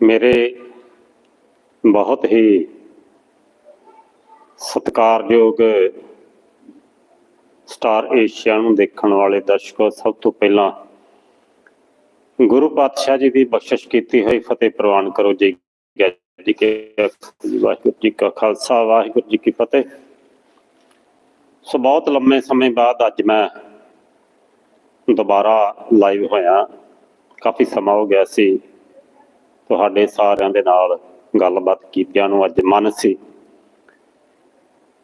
ਮੇਰੇ ਬਹੁਤ ਹੀ ਸਤਿਕਾਰਯੋਗ ਸਟਾਰ ਏਸ਼ੀਆ ਨੂੰ ਦੇਖਣ ਵਾਲੇ ਦਰਸ਼ਕੋ, ਸਭ ਤੋਂ ਪਹਿਲਾਂ ਗੁਰੂ ਪਾਤਸ਼ਾਹ ਜੀ ਦੀ ਬਖਸ਼ਿਸ਼ ਕੀਤੀ ਹੋਈ ਫਤਿਹ ਪ੍ਰਵਾਨ ਕਰੋ ਜੀ। ਜੀ ਕੇ ਵਾਹਿਗੁਰੂ ਜੀ ਕਾ ਖਾਲਸਾ, ਵਾਹਿਗੁਰੂ ਜੀ ਕੀ ਫਤਿਹ। ਸੋ ਬਹੁਤ ਲੰਮੇ ਸਮੇਂ ਬਾਅਦ ਅੱਜ ਮੈਂ ਦੁਬਾਰਾ ਲਾਈਵ ਹੋਇਆ। ਕਾਫੀ ਸਮਾਂ ਹੋ ਗਿਆ ਸੀ। ਤੁਹਾਡੇ ਸਾਰਿਆਂ ਦੇ ਨਾਲ ਗੱਲਬਾਤ ਕੀਤਿਆਂ ਨੂੰ ਅੱਜ ਮਨ ਸੀ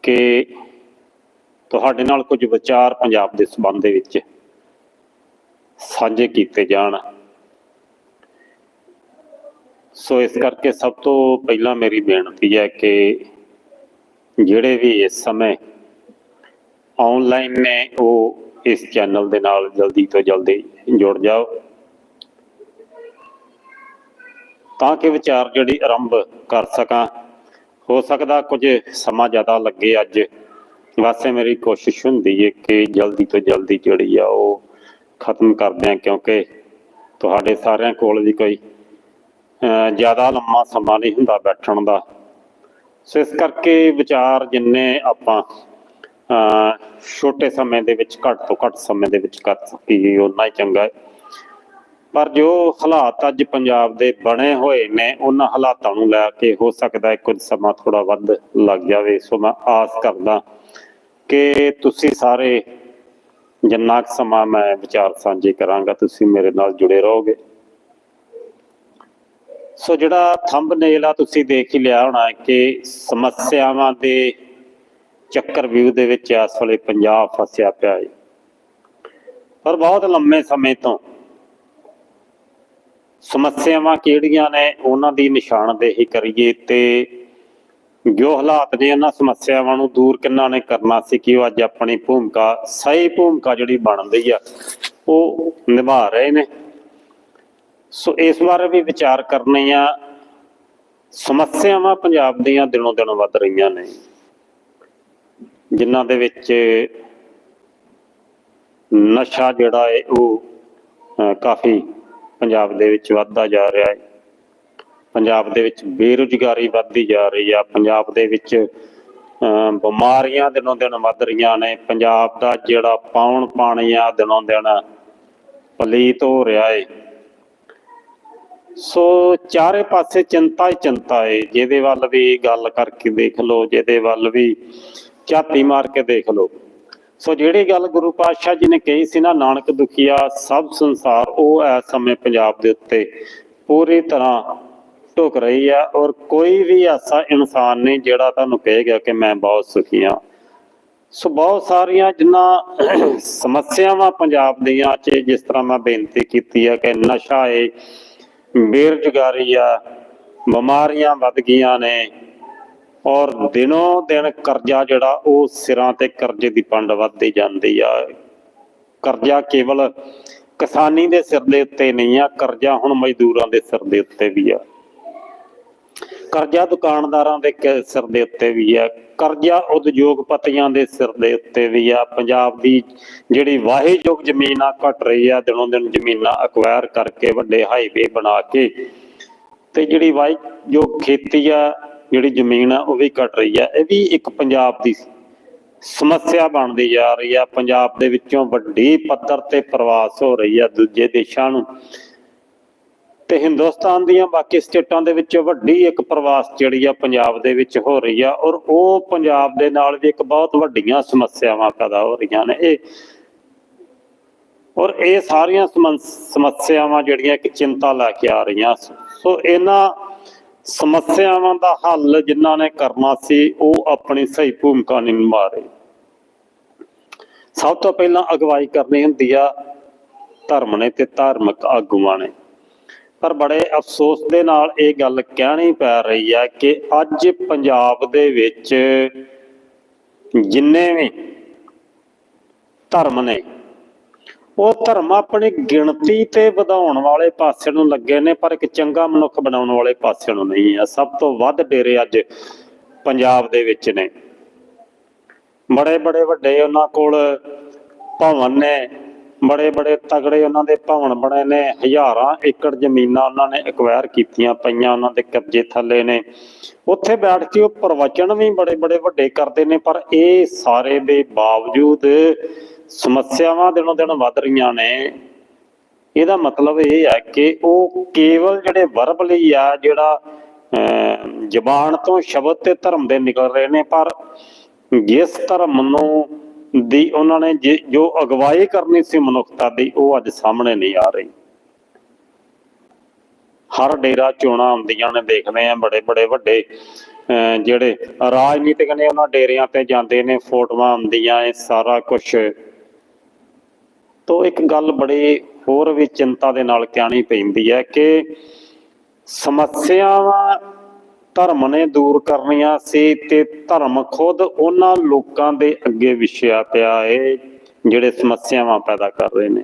ਕਿ ਤੁਹਾਡੇ ਨਾਲ ਕੁਝ ਵਿਚਾਰ ਪੰਜਾਬ ਦੇ ਸਬੰਧ ਦੇ ਵਿੱਚ ਸਾਂਝੇ ਕੀਤੇ ਜਾਣ। ਸੋ ਇਸ ਕਰਕੇ ਸਭ ਤੋਂ ਪਹਿਲਾਂ ਮੇਰੀ ਬੇਨਤੀ ਹੈ ਕਿ ਜਿਹੜੇ ਵੀ ਇਸ ਸਮੇਂ ਆਨਲਾਈਨ ਨੇ ਉਹ ਇਸ ਚੈਨਲ ਦੇ ਨਾਲ ਜਲਦੀ ਤੋਂ ਜਲਦੀ ਜੁੜ ਜਾਓ। ਤਾਂ ਕਿ ਵਿਚਾਰ ਜਿਹੜੀ ਆਰੰਭ ਕਰ ਸਕਾਂ। ਹੋ ਸਕਦਾ ਕੁਝ ਸਮਾਂ ਜ਼ਿਆਦਾ ਲੱਗੇ ਅੱਜ। ਵਾਸਤੇ ਮੇਰੀ ਕੋਸ਼ਿਸ਼ ਹੁੰਦੀ ਹੈ ਕਿ ਜਲਦੀ ਤੋਂ ਜਲਦੀ ਜਿਹੜੀ ਆ ਉਹ ਖਤਮ ਕਰਦੇ ਆ ਕਿਉਂਕਿ ਤੁਹਾਡੇ ਸਾਰਿਆਂ ਕੋਲ ਵੀ ਕੋਈ ਅਹ, ਜ਼ਿਆਦਾ ਲੰਮਾ ਸਮਾਂ ਨਹੀਂ ਹੁੰਦਾ ਬੈਠਣ ਦਾ। ਸੋ ਇਸ ਕਰਕੇ ਵਿਚਾਰ ਜਿੰਨੇ ਆਪਾਂ ਛੋਟੇ ਸਮੇਂ ਦੇ ਵਿੱਚ, ਘੱਟ ਤੋਂ ਘੱਟ ਸਮੇਂ ਦੇ ਵਿੱਚ ਕਰ ਸਕੀ ਉਨਾ ਹੀ ਚੰਗਾ ਹੈ। ਪਰ ਜੋ ਹਾਲਾਤ ਅੱਜ ਪੰਜਾਬ ਦੇ ਬਣੇ ਹੋਏ ਨੇ, ਉਹਨਾਂ ਹਾਲਾਤਾਂ ਨੂੰ ਲੈ ਕੇ ਹੋ ਸਕਦਾ ਹੈ ਕੁਝ ਸਮਾਂ ਥੋੜਾ ਵੱਧ ਲੱਗ ਜਾਵੇ। ਸੋ ਮੈਂ ਆਸ ਕਰਦਾ ਕਿ ਤੁਸੀਂ ਸਾਰੇ ਜਿੰਨਾ ਕੁ ਸਮਾਂ ਮੈਂ ਵਿਚਾਰ ਸਾਂਝੇ ਕਰਾਂਗਾ, ਤੁਸੀਂ ਮੇਰੇ ਨਾਲ ਜੁੜੇ ਰਹੋਗੇ। ਸੋ ਜਿਹੜਾ ਥੰਬਨੇਲ ਆ, ਤੁਸੀਂ ਦੇਖ ਹੀ ਲਿਆ ਹੋਣਾ ਕਿ ਸਮੱਸਿਆਵਾਂ ਦੇ ਚੱਕਰ ਵਿਊ ਦੇ ਵਿੱਚ ਇਸ ਵੇਲੇ ਪੰਜਾਬ ਫਸਿਆ ਪਿਆ ਹੈ ਪਰ ਬਹੁਤ ਲੰਮੇ ਸਮੇਂ ਤੋਂ ਸਮੱਸਿਆਵਾਂ ਕਿਹੜੀਆਂ ਨੇ ਉਹਨਾਂ ਦੀ ਨਿਸ਼ਾਨਦੇਹੀ ਕਰੀਏ ਤੇ ਜੋ ਹਾਲਾਤ ਨੇ ਇਹਨਾਂ ਸਮੱਸਿਆਵਾਂ ਨੂੰ ਦੂਰ ਕਿੰਨਾ ਨੇ ਕਰਨਾ ਸੀ ਕਿ ਉਹ ਅੱਜ ਆਪਣੀ ਭੂਮਿਕਾ, ਸਹੀ ਭੂਮਿਕਾ ਜਿਹੜੀ ਬਣਦੀ ਆ, ਉਹ ਨਿਭਾ ਰਹੇ ਨੇ। ਸੋ ਇਸ ਬਾਰੇ ਵੀ ਵਿਚਾਰ ਕਰਨੇ ਆ। ਸਮੱਸਿਆਵਾਂ ਪੰਜਾਬ ਦੀਆਂ ਦਿਨੋਂ ਦਿਨ ਵੱਧ ਰਹੀਆਂ ਨੇ। ਜਿਨ੍ਹਾਂ ਦੇ ਵਿੱਚ ਨਸ਼ਾ ਜਿਹੜਾ ਹੈ ਉਹ ਕਾਫੀ ਪੰਜਾਬ ਦੇ ਵਿੱਚ ਵੱਧਦਾ ਜਾ ਰਿਹਾ ਹੈ। ਪੰਜਾਬ ਦੇ ਵਿੱਚ ਬੇਰੁਜ਼ਗਾਰੀ ਵੱਧਦੀ ਜਾ ਰਹੀ ਆ। ਪੰਜਾਬ ਦੇ ਵਿੱਚ ਬਿਮਾਰੀਆਂ ਦਿਨੋਂ ਦਿਨ ਵੱਧ ਰਹੀਆਂ ਨੇ। ਪੰਜਾਬ ਦਾ ਜਿਹੜਾ ਪਾਉਣ ਪਾਣੀ ਆ, ਦਿਨੋਂ ਦਿਨ ਪਲੀਤ ਹੋ ਰਿਹਾ ਏ ਸੋ ਚਾਰੇ ਪਾਸੇ ਚਿੰਤਾ ਹੀ ਚਿੰਤਾ ਏ ਜਿਹਦੇ ਵੱਲ ਵੀ ਗੱਲ ਕਰਕੇ ਦੇਖ ਲਓ, ਜਿਹਦੇ ਵੱਲ ਵੀ ਝਾਤੀ ਮਾਰ ਕੇ ਦੇਖ ਲਓ। ਸੋ ਜਿਹੜੀ ਗੱਲ ਗੁਰੂ ਪਾਤਸ਼ਾਹ ਜੀ ਨੇ ਕਹੀ ਸੀ ਨਾ, ਨਾਨਕ ਦੁਖੀਆ, ਸਭ ਸੰਸਾਰ ਉਹ ਇਸ ਸਮੇਂ ਪੰਜਾਬ ਦੇ ਉੱਤੇ ਪੂਰੀ ਤਰ੍ਹਾਂ ਢੁਕ ਰਹੀ ਆ ਔਰ ਕੋਈ ਵੀ ਐਸਾ ਇਨਸਾਨ ਨਹੀਂ ਜਿਹੜਾ ਤੁਹਾਨੂੰ ਕਹੇਗਾ ਕਿ ਮੈਂ ਬਹੁਤ ਸੁਖੀ ਹਾਂ ਸੋ ਬਹੁਤ ਸਾਰੀਆਂ ਜਿੰਨਾ ਸਮੱਸਿਆਵਾਂ ਪੰਜਾਬ ਦੀਆਂ ਚ ਜਿਸ ਤਰ੍ਹਾਂ ਮੈਂ ਬੇਨਤੀ ਕੀਤੀ ਹੈ ਕਿ ਨਸ਼ਾ ਏ, ਬੇਰੁਜ਼ਗਾਰੀ ਆ, ਬਿਮਾਰੀਆਂ ਵੱਧ ਗਈਆਂ ਨੇ ਔਰ ਦਿਨੋਂ ਦਿਨ ਕਰਜ਼ਾ ਜਿਹੜਾ, ਉਹ ਸਿਰਾਂ ਤੇ ਕਰਜ਼ੇ ਦੀ ਪੰਡ ਵੱਧਦੀ ਜਾਂਦੀ ਆ। ਕਰਜ਼ਾ ਕੇਵਲ ਕਿਸਾਨੀ ਦੇ ਸਿਰ ਦੇ ਉੱਤੇ ਨਹੀਂ ਆ, ਕਰਜ਼ਾ ਹੁਣ ਮਜ਼ਦੂਰਾਂ ਦੇ ਸਿਰ ਦੇ ਉੱਤੇ ਵੀ ਆ। ਕਰਜ਼ਾ ਦੁਕਾਨਦਾਰਾਂ ਦੇ ਸਿਰ ਦੇ ਉੱਤੇ ਵੀ ਆ। ਕਰਜ਼ਾ ਉਦਯੋਗਪਤੀਆਂ ਦੇ ਸਿਰ ਦੇ ਉੱਤੇ ਵੀ ਆ। ਪੰਜਾਬ ਦੀ ਜਿਹੜੀ ਵਾਹੇਯੋਗ ਜ਼ਮੀਨਾਂ ਆ, ਘਟ ਰਹੀ ਆ। ਦਿਨੋਂ ਦਿਨ ਜ਼ਮੀਨਾਂ ਅਕਵਾਇਰ ਕਰਕੇ ਵੱਡੇ ਹਾਈਵੇ ਬਣਾ ਕੇ ਤੇ ਜਿਹੜੀ ਵਾਹੇਯੋਗ ਖੇਤੀ ਆ ਜਿਹੜੀ ਜ਼ਮੀਨ ਆ, ਉਹ ਵੀ ਘਟ ਰਹੀ ਆ। ਇਹ ਵੀ ਇੱਕ ਪੰਜਾਬ ਦੀ ਸਮੱਸਿਆ ਬਣਦੀ ਜਾ ਰਹੀ ਆ। ਪੰਜਾਬ ਦੇ ਵਿੱਚੋਂ ਵੱਡੀ ਪੱਧਰ ਤੇ ਪ੍ਰਵਾਸ ਹੋ ਰਹੀ ਆ ਦੂਜੇ ਦੇਸ਼ਾਂ ਨੂੰ। ਤੇ ਹਿੰਦੁਸਤਾਨ ਦੀਆਂ ਬਾਕੀ ਸਟੇਟਾਂ ਦੇ ਵਿੱਚ ਵੱਡੀ ਇੱਕ ਪ੍ਰਵਾਸ ਜਿਹੜੀ ਆ ਪੰਜਾਬ ਦੇ ਵਿੱਚ ਹੋ ਰਹੀ ਆ ਔਰ ਉਹ ਪੰਜਾਬ ਦੇ ਨਾਲ ਵੀ ਇੱਕ ਬਹੁਤ ਵੱਡੀਆਂ ਸਮੱਸਿਆਵਾਂ ਪੈਦਾ ਹੋ ਰਹੀਆਂ ਨੇ। ਇਹ ਔਰ ਇਹ ਸਾਰੀਆਂ ਸਮੱਸਿਆਵਾਂ ਜਿਹੜੀਆਂ ਇੱਕ ਚਿੰਤਾ ਲੈ ਕੇ ਆ ਰਹੀਆਂ। ਸੋ ਇਹਨਾਂ ਸਮੱਸਿਆਵਾਂ ਦਾ ਹੱਲ ਜਿਨ੍ਹਾਂ ਨੇ ਕਰਨਾ ਸੀ, ਉਹ ਆਪਣੀ ਸਹੀ ਭੂਮਿਕਾ ਨਹੀਂ ਨਿਭਾ ਰਹੇ। ਸਭ ਤੋਂ ਪਹਿਲਾਂ ਅਗਵਾਈ ਕਰਨੀ ਹੁੰਦੀ ਆ, ਧਰਮ ਨੇ ਤੇ ਧਾਰਮਿਕ ਆਗੂਆਂ ਨੇ। ਪਰ ਬੜੇ ਅਫਸੋਸ ਦੇ ਨਾਲ ਇਹ ਗੱਲ ਕਹਿਣੀ ਪੈ ਰਹੀ ਹੈ ਕਿ ਅੱਜ ਪੰਜਾਬ ਦੇ ਵਿੱਚ ਜਿੰਨੇ ਵੀ ਧਰਮ ਨੇ ਉਹ ਧਰਮ ਆਪਣੀ ਗਿਣਤੀ ਤੇ ਵਧਾਉਣ ਵਾਲੇ ਪਾਸੇ ਨੂੰ ਲੱਗੇ ਨੇ, ਪਰ ਇੱਕ ਚੰਗਾ ਮਨੁੱਖ ਬਣਾਉਣ ਵਾਲੇ ਪਾਸੇ ਨੂੰ ਨਹੀਂ ਆ ਸਭ ਤੋਂ ਵੱਧ ਡੇਰੇ ਅੱਜ ਪੰਜਾਬ ਦੇ ਵਿੱਚ ਨੇ। ਬੜੇ ਬੜੇ ਵੱਡੇ ਉਹਨਾਂ ਕੋਲ ਭਵਨ ਨੇ ਬੜੇ ਬੜੇ ਤਗੜੇ ਉਹਨਾਂ ਦੇ ਭਵਨ ਬਣੇ ਨੇ, ਹਜ਼ਾਰਾਂ ਏਕੜ ਜ਼ਮੀਨਾਂ ਉਹਨਾਂ ਨੇ ਐਕਵਾਇਰ ਕੀਤੀਆਂ ਪਈਆਂ ਉਹਨਾਂ ਦੇ ਕਬਜ਼ੇ ਥੱਲੇ ਨੇ। ਉੱਥੇ ਬੈਠ ਕੇ ਉਹ ਪ੍ਰਵਚਨ ਵੀ ਬੜੇ ਬੜੇ ਵੱਡੇ ਕਰਦੇ ਨੇ, ਪਰ ਇਹ ਸਾਰੇ ਦੇ ਬਾਵਜੂਦ ਸਮੱਸਿਆਵਾਂ ਦਿਨੋਂ ਦਿਨ ਵੱਧ ਰਹੀਆਂ ਨੇ। ਇਹਦਾ ਮਤਲਬ ਇਹ ਹੈ ਕਿ ਉਹ ਕੇਵਲ ਜਿਹੜੇ ਵਰਬਲੀ ਆ ਜਿਹੜਾ ਜ਼ਬਾਨ ਤੋਂ ਸ਼ਬਦ ਤੇ ਧਰਮ ਦੇ ਨਿਕਲ ਰਹੇ ਨੇ ਪਰ ਜਿਸ ਧਰਮ ਨੂੰ ਦੀ ਉਹਨਾਂ ਨੇ ਜੋ ਅਗਵਾਈ ਕਰਨੀ ਸੀ ਮਨੁੱਖਤਾ ਦੀ ਉਹ ਅੱਜ ਸਾਹਮਣੇ ਨਹੀਂ ਆ ਰਹੀ। ਹਰ ਡੇਰਾ ਚੋਣਾਂ ਆਉਂਦੀਆਂ ਨੇ ਦੇਖਦੇ ਆ ਬੜੇ ਬੜੇ ਵੱਡੇ ਅਹ, ਜਿਹੜੇ ਰਾਜਨੀਤਿਕ ਨੇ ਉਹਨਾਂ ਡੇਰਿਆਂ ਤੇ ਜਾਂਦੇ ਨੇ ਫੋਟੋਆਂ ਆਉਂਦੀਆਂ ਇਹ ਸਾਰਾ ਕੁਝ ਤੋ ਇੱਕ ਗੱਲ ਬੜੀ ਹੋਰ ਵੀ ਚਿੰਤਾ ਦੇ ਨਾਲ ਕਹਿਣੀ ਪੈਂਦੀ ਹੈ ਕਿ ਸਮੱਸਿਆਵਾਂ ਧਰਮ ਨੇ ਦੂਰ ਕਰਨੀਆਂ ਸੀ ਤੇ ਧਰਮ ਖੁਦ ਉਹਨਾਂ ਲੋਕਾਂ ਦੇ ਅੱਗੇ ਵਿਛਿਆ ਪਿਆ ਏ, ਜਿਹੜੇ ਸਮੱਸਿਆਵਾਂ ਪੈਦਾ ਕਰ ਰਹੇ ਨੇ।